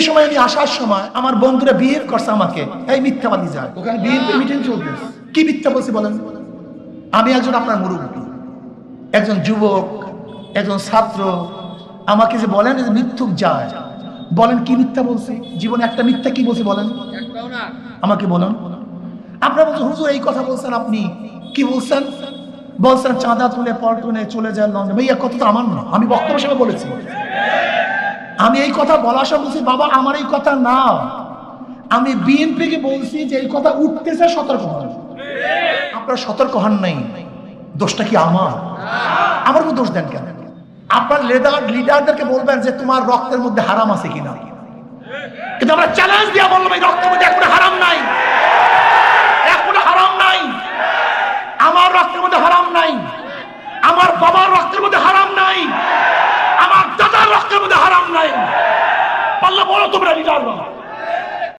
সেই সময় আমি আসার সময় আমার বন্ধুরা বিয়ে করছে আমাকে। এই মিথ্যাবাদী যায় ওখানে বিয়ের মিটিং চলতেছে। কি মিথ্যা বলছি বলেন? আমি একজন আপনার মুরব্বী একজন যুবক একজন ছাত্র। আমাকে যে বলেন যে মিথ্যুক যায় বলেন কি মিথ্যা বলছে? জীবনে একটা মিথ্যা কি বলছি বলেন? আমাকে বলুন। আপনার বলছেন হুজুর এই কথা বলছেন আপনি। কি বলছেন? বলছেন চাঁদা তুলে পল্টনে চলে যান লন্ডন। ভাইয়া কথা তো আমার না। আমি বক্তব্য হিসেবে বলেছি। আমি এই কথা বলার সময় বলছি, বাবা, আমার এই কথা না আমি বিএনপিকে বলছি যে এই কথা উঠতেছে, সতর্ক হন। আপনারা সতর্ক হন নাই। দোষটা কি আমার? আমার উপর দোষ দেন কেন? আপনার লিডার লিডারদেরকে বলবেন যে তোমার রক্তের মধ্যে হারাম আছে কিনা। কিন্তু আমরা চ্যালেঞ্জ দিয়া বললাম, এই রক্তের মধ্যে একটা হারাম নাই। একটা হারাম নাই। আমার রক্তের মধ্যে হারাম নাই। আমার বাবার রক্তের মধ্যে হারাম নাই। আমার দাদার রক্তের মধ্যে হারাম নাই। লিডার